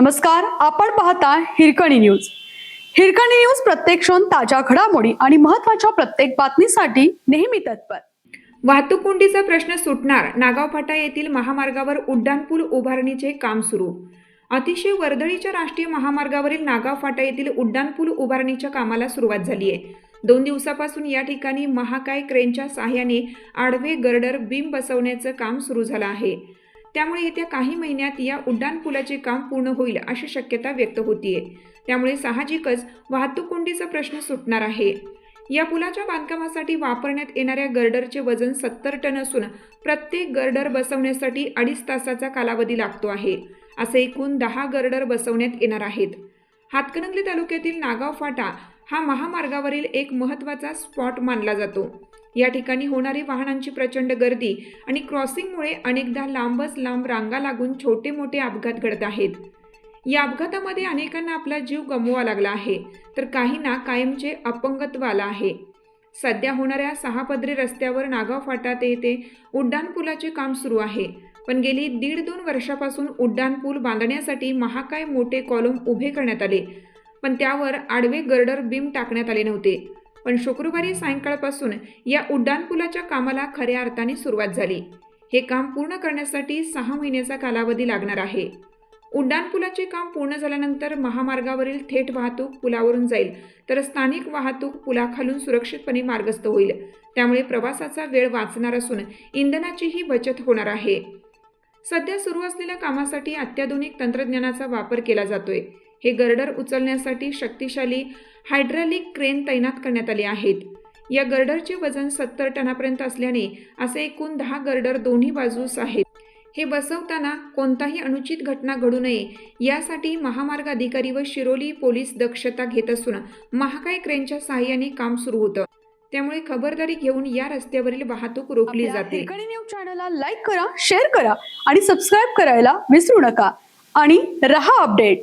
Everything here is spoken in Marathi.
नमस्कार आपण पाहता हिरकणी न्यूज. हिरकणी न्यूज प्रत्येक क्षण ताज्या घडामोडी आणि महत्त्वाच्या प्रत्येक बातमीसाठी नेहमी तत्पर. वाहतूक कोंडीचा प्रश्न सुटणार नागाव फाटा येथील महामार्गावर उड्डाणपूल उभारणीचे काम सुरू. अतिशय वर्दळीच्या राष्ट्रीय महामार्गावरील नागाव फाटा येथील उड्डाणपूल उभारणीच्या कामाला सुरुवात झाली आहे. दोन दिवसापासून या ठिकाणी महाकाय क्रेनच्या सहाय्याने आडवे गर्डर बीम बसवण्याचं काम सुरू झालं आहे. त्यामुळे येत्या काही महिन्यात या उड्डाणपुलाचे काम पूर्ण होईल अशी शक्यता व्यक्त होतीये. त्यामुळे साहजिकच वाहतूक कोंडीचा प्रश्न सुटणार आहे. या पुलाच्या बांधकामासाठी वापरण्यात येणाऱ्या गर्डरचे वजन सत्तर टन असून प्रत्येक गर्डर बसवण्यासाठी अडीच तासाचा कालावधी लागतो आहे असे एकूण दहा गर्डर बसवण्यात येणार आहेत. हातकणंगले तालुक्यातील नागाव फाटा हा महामार्गावरील एक महत्त्वाचा स्पॉट मानला जातो. या ठिकाणी होणारी वाहनांची प्रचंड गर्दी आणि क्रॉसिंगमुळे अनेकदा लांबच लांब रांगा लागून छोटे मोठे अपघात घडत आहेत. या अपघातामध्ये अनेकांना आपला जीव गमवावा लागला आहे तर काहींना कायमचे अपंगत्व आलं आहे. सध्या होणाऱ्या सहा पदरी रस्त्यावर नागाव फाटा ते येथे उड्डाणपुलाचे काम सुरू आहे पण गेली दीड दोन वर्षापासून उड्डाणपूल बांधण्यासाठी महाकाय मोठे कॉलम उभे करण्यात आले पण त्यावर आडवे गर्डर बीम टाकण्यात आले नव्हते. पण शुक्रवारी सायंकाळपासून या उड्डाणपुलाच्या कामाला खऱ्या अर्थाने सुरुवात झाली. हे काम पूर्ण करण्यासाठी सहा महिन्याचा कालावधी लागणार आहे. उड्डाणपुलाचे काम पूर्ण झाल्यानंतर महामार्गावरील थेट वाहतूक पुलावरून जाईल तर स्थानिक वाहतूक पुलाखालून सुरक्षितपणे मार्गस्थ होईल. त्यामुळे प्रवासाचा वेळ वाचणार असून इंधनाचीही बचत होणार आहे. सध्या सुरू असलेल्या कामासाठी अत्याधुनिक तंत्रज्ञानाचा वापर केला जातोय. हे गर्डर उचलण्यासाठी शक्तिशाली हायड्रॉलिक क्रेन तैनात करण्यात आले आहेत. या गर्डरचे वजन सत्तर टनापर्यंत असल्याने असे एकूण दहा गर्डर दोन्ही बाजूस आहेत. हे बसवताना कोणताही अनुचित घटना घडू नये यासाठी महामार्ग अधिकारी व शिरोली पोलीस दक्षता घेत असून महाकाय क्रेनच्या सहाय्याने काम सुरू होतं. त्यामुळे खबरदारी घेऊन या रस्त्यावरील वाहतूक रोखली जाते. न्यूज चॅनलला लाईक करा शेअर करा आणि सबस्क्राईब करायला विसरू नका. आणि रहा अपडेट.